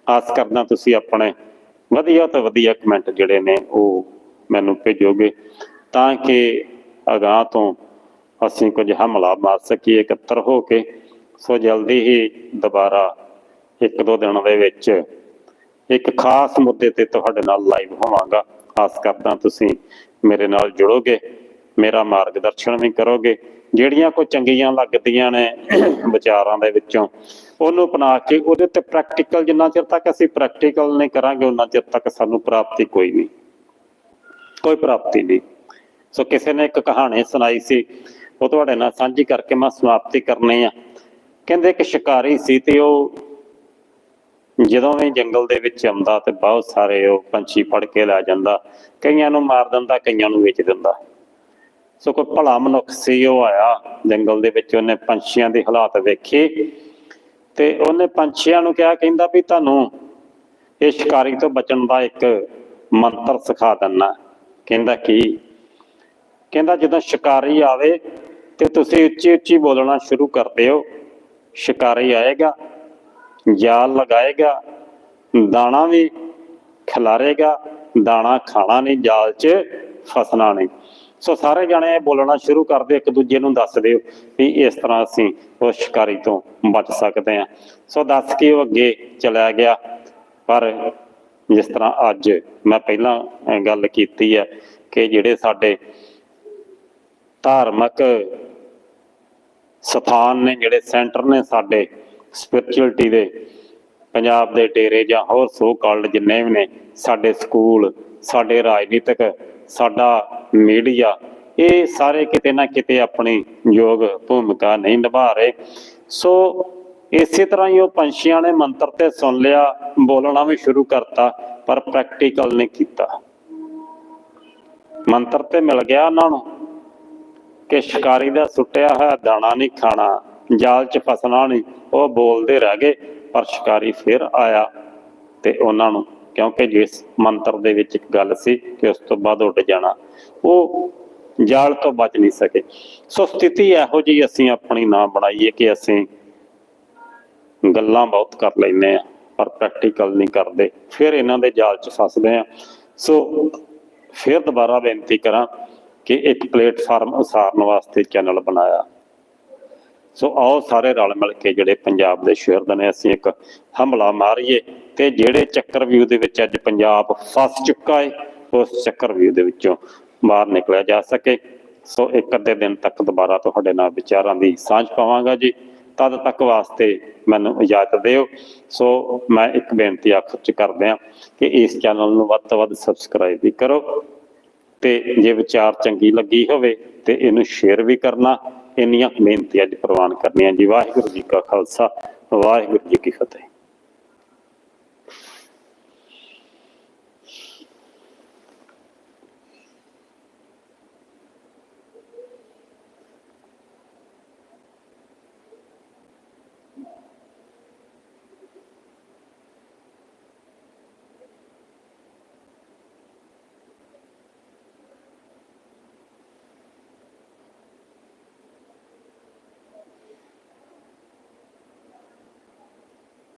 ਆਸ ਕਰਦਾ ਤੁਸੀਂ ਆਪਣੇ ਵਧੀਆ ਤੋਂ ਵਧੀਆ ਕਮੈਂਟ ਜਿਹੜੇ ਨੇ ਉਹ ਮੈਨੂੰ ਭੇਜੋਗੇ ਤਾਂ ਕਿ ਅਗਾਹ ਤੋਂ ਅਸੀਂ ਕੁਝ ਹਮਲਾ ਮਾਰ ਸਕੀਏ, ਇਕੱਤਰ ਹੋ ਕੇ, ਸੋ ਜਲਦੀ ਹੀ ਦੁਬਾਰਾ ਇੱਕ ਦੋ ਦਿਨ ਦੇ ਵਿੱਚ ਇੱਕ ਖਾਸ ਮੁੱਦੇ ਤੇ ਤੁਹਾਡੇ ਨਾਲ ਲਾਈਵ ਹੋਵਾਂਗਾ। ਆਸ ਕਰਦਾ ਤੁਸੀਂ ਮੇਰੇ ਨਾਲ ਜੁੜੋਗੇ, ਮੇਰਾ ਮਾਰਗਦਰਸ਼ਨ ਵੀ ਕਰੋਗੇ। ਜਿਹੜੀਆਂ ਕੋਈ ਚੰਗੀਆਂ ਲੱਗਦੀਆਂ ਨੇ ਵਿਚਾਰਾਂ ਦੇ ਵਿੱਚੋਂ, ਉਹਨੂੰ ਅਪਣਾ ਕੇ ਉਹਦੇ ਤੇ ਪ੍ਰੈਕਟੀਕਲ ਜਿੰਨਾ ਚਿਰ ਤੱਕ ਅਸੀਂ ਪ੍ਰੈਕਟੀਕਲ ਨਹੀਂ ਕਰਾਂਗੇ, ਉਹਨਾਂ ਚਿਰ ਤੱਕ ਸਾਨੂੰ ਪ੍ਰਾਪਤੀ ਕੋਈ ਨਹੀਂ। ਕੋਈ ਪ੍ਰਾਪਤੀ ਨਹੀਂ। ਸੋ ਕਿਸੇ ਨੇ ਇੱਕ ਕਹਾਣੀ ਸੁਣਾਈ ਸੀ ਉਹ ਤੁਹਾਡੇ ਨਾਲ ਸਾਂਝੀ ਕਰਕੇ ਮੈਂ ਸਮਾਪਤੀ ਕਰਨੀ ਆ। ਕਹਿੰਦੇ ਇੱਕ ਸ਼ਿਕਾਰੀ ਸੀ ਤੇ ਉਹ ਜਦੋਂ ਵੀ ਜੰਗਲ ਦੇ ਵਿੱਚ ਆਉਂਦਾ ਤੇ ਬਹੁਤ ਸਾਰੇ ਉਹ ਪੰਛੀ ਫੜ ਕੇ ਲੈ ਜਾਂਦਾ। ਕਈਆਂ ਨੂੰ ਮਾਰ ਦਿੰਦਾ, ਕਈਆਂ ਨੂੰ ਵੇਚ ਦਿੰਦਾ। ਸੋ ਕੋਈ ਭਲਾ ਮਨੁੱਖ ਸੀ, ਉਹ ਆਇਆ ਜੰਗਲ ਦੇ ਵਿੱਚ, ਉਹਨੇ ਪੰਛੀਆਂ ਦੇ ਹਾਲਾਤ ਵੇਖੇ ਤੇ ਉਹਨੇ ਪੰਛੀਆਂ ਨੂੰ ਕਿਹਾ, ਕਹਿੰਦਾ ਵੀ ਤੁਹਾਨੂੰ ਇਹ ਸ਼ਿਕਾਰੀ ਤੋਂ ਬਚਣ ਦਾ ਇੱਕ ਮੰਤਰ ਸਿਖਾ ਦਿੰਨਾ। ਕਹਿੰਦਾ ਕੀ? ਕਹਿੰਦਾ ਜਦੋਂ ਸ਼ਿਕਾਰੀ ਆਵੇ ਤੇ ਤੁਸੀਂ ਉੱਚੀ ਉੱਚੀ ਬੋਲਣਾ ਸ਼ੁਰੂ ਕਰ ਦਿਓ। ਸ਼ਿਕਾਰੀ ਆਏਗਾ ਜਾਲ ਲਗਾਏਗਾ, ਦਾਣਾ ਵੀ ਖਿਲਾਰੇਗਾ, ਦਾਣਾ ਖਾਣਾ ਨਹੀਂ, ਜਾਲ 'ਚ ਫਸਣਾ ਨਹੀਂ। ਸੋ ਸਾਰੇ ਜਣੇ ਇਹ ਬੋਲਣਾ ਸ਼ੁਰੂ ਕਰਦੇ ਇੱਕ ਦੂਜੇ ਨੂੰ ਦੱਸ ਦਿਓ ਵੀ ਇਸ ਤਰ੍ਹਾਂ ਅਸੀਂ ਉਸ ਸ਼ਿਕਾਰੀ ਤੋਂ ਬਚ ਸਕਦੇ ਹਾਂ। ਸੋ ਦੱਸ ਕੇ ਉਹ ਅੱਗੇ ਚਲਾ ਗਿਆ। ਪਰ ਜਿਸ ਤਰ੍ਹਾਂ ਅੱਜ ਮੈਂ ਪਹਿਲਾਂ ਗੱਲ ਕੀਤੀ ਹੈ ਕਿ ਜਿਹੜੇ ਸਾਡੇ ਧਾਰਮਿਕ ਸਥਾਨ ਨੇ ਜਿਹੜੇ ਸੈਂਟਰ ਨੇ ਸਾਡੇ ਸਪਿਰਚੁਅਲਿਟੀ ਦੇ, ਪੰਜਾਬ ਦੇ ਡੇਰੇ ਜਾਂ ਹੋਰ ਸੋ ਕਾਲਡ ਜਿੰਨੇ ਵੀ ਨੇ, ਸਾਡੇ ਸਕੂਲ, ਸਾਡੇ ਰਾਜਨੀਤਿਕ, ਸਾਡਾ ਮੀਡੀਆ, ਇਹ ਸਾਰੇ ਕਿਤੇ ਨਾ ਕਿਤੇ ਆਪਣੀ ਯੋਗ ਭੂਮਿਕਾ ਨਹੀਂ ਨਿਭਾ ਰਹੇ। ਸੋ ਇਸੇ ਤਰ੍ਹਾਂ ਹੀ ਉਹ ਪੰਛੀਆਂ ਨੇ ਮੰਤਰ ਤੇ ਸੁਣ ਲਿਆ, ਬੋਲਣਾ ਵੀ ਸ਼ੁਰੂ ਕਰਤਾ, ਪਰ ਪ੍ਰੈਕਟੀਕਲ ਨਹੀਂ ਕੀਤਾ। ਮੰਤਰ ਤੇ ਮਿਲ ਗਿਆ ਉਹਨਾਂ ਨੂੰ। ਕਿ ਸ਼ਿਕਾਰੀ ਦਾ ਸੁੱਟਿਆ ਹੋਇਆ ਦਾਣਾ ਨਹੀਂ ਖਾਣਾ, ਜਾਲ 'ਚ ਫਸਣਾ ਨਹੀਂ, ਉਹ ਬੋਲਦੇ ਰਹਿ ਗਏ, ਪਰ ਸ਼ਿਕਾਰੀ ਫਿਰ ਆਇਆ ਤੇ ਉਹਨਾਂ ਨੂੰ, ਕਿਉਂਕਿ ਜਿਸ ਮੰਤਰ ਦੇ ਵਿੱਚ ਇੱਕ ਗੱਲ ਸੀ ਕਿ ਉਸ ਤੋਂ ਬਾਅਦ ਉੱਡ ਜਾਣਾ, ਉਹ ਜਾਲ ਤੋਂ ਬਚ ਨਹੀਂ ਸਕੇ। ਸੋ ਸਥਿਤੀ ਇਹੋ ਜਿਹੀ ਅਸੀਂ ਆਪਣੀ ਨਾ ਬਣਾਈਏ ਕਿ ਅਸੀਂ ਗੱਲਾਂ ਬਹੁਤ ਕਰ ਲੈਨੇ ਆ ਪਰ ਪ੍ਰੈਕਟੀਕਲ ਨਹੀਂ ਕਰਦੇ, ਫਿਰ ਇਹਨਾਂ ਦੇ ਜਾਲ 'ਚ ਫਸਦੇ ਆ ਸੋ ਫਿਰ ਦੁਬਾਰਾ ਬੇਨਤੀ ਕਰਾਂ ਕਿ ਇੱਕ ਪਲੇਟਫਾਰਮ ਉਸਾਰਨ ਵਾਸਤੇ ਚੈਨਲ ਬਣਾਇਆ। ਸੋ ਆਓ ਸਾਰੇ ਰਲ ਮਿਲ ਕੇ ਜਿਹੜੇ ਪੰਜਾਬ ਦੇ ਸ਼ਹਿਰ ਨੇ ਅਸੀਂ ਇੱਕ ਹਮਲਾ ਮਾਰੀਏ ਤੇ ਜਿਹੜੇ ਚੱਕਰ ਦੇ ਵਿੱਚ ਅੱਜ ਪੰਜਾਬ ਫਸ ਚੁੱਕਾ ਹੈ ਉਸ ਚੱਕਰ ਦੇ ਵਿੱਚੋਂ ਬਾਹਰ ਨਿਕਲਿਆ ਜਾ ਸਕੇ। ਸੋ ਇੱਕ ਅੱਧੇ ਦਿਨ ਤੱਕ ਦੁਬਾਰਾ ਤੁਹਾਡੇ ਨਾਲ ਵਿਚਾਰਾਂ ਦੀ ਸਾਂਝ ਪਾਵਾਂਗਾ ਜੀ। ਤਦ ਤੱਕ ਵਾਸਤੇ ਮੈਨੂੰ ਇਜਾਜ਼ਤ ਦਿਓ। ਸੋ ਮੈਂ ਇੱਕ ਬੇਨਤੀ ਆਖਰ ਚ ਕਰਦੇ ਹਾਂ ਕਿ ਇਸ ਚੈਨਲ ਨੂੰ ਵੱਧ ਤੋਂ ਵੱਧ ਸਬਸਕ੍ਰਾਈਬ ਵੀ ਕਰੋ। ਤੇ ਜੇ ਵਿਚਾਰ ਚੰਗੀ ਲੱਗੀ ਹੋਵੇ ਤੇ ਇਹਨੂੰ ਸ਼ੇਅਰ ਵੀ ਕਰਨਾ। ਇੰਨੀਆਂ ਮਿਹਨਤੀ ਅੱਜ ਪ੍ਰਵਾਨ ਕਰਨੀਆਂ ਜੀ। ਵਾਹਿਗੁਰੂ ਜੀ ਕਾ ਖਾਲਸਾ, ਵਾਹਿਗੁਰੂ ਜੀ ਕੀ ਫਤਿਹ।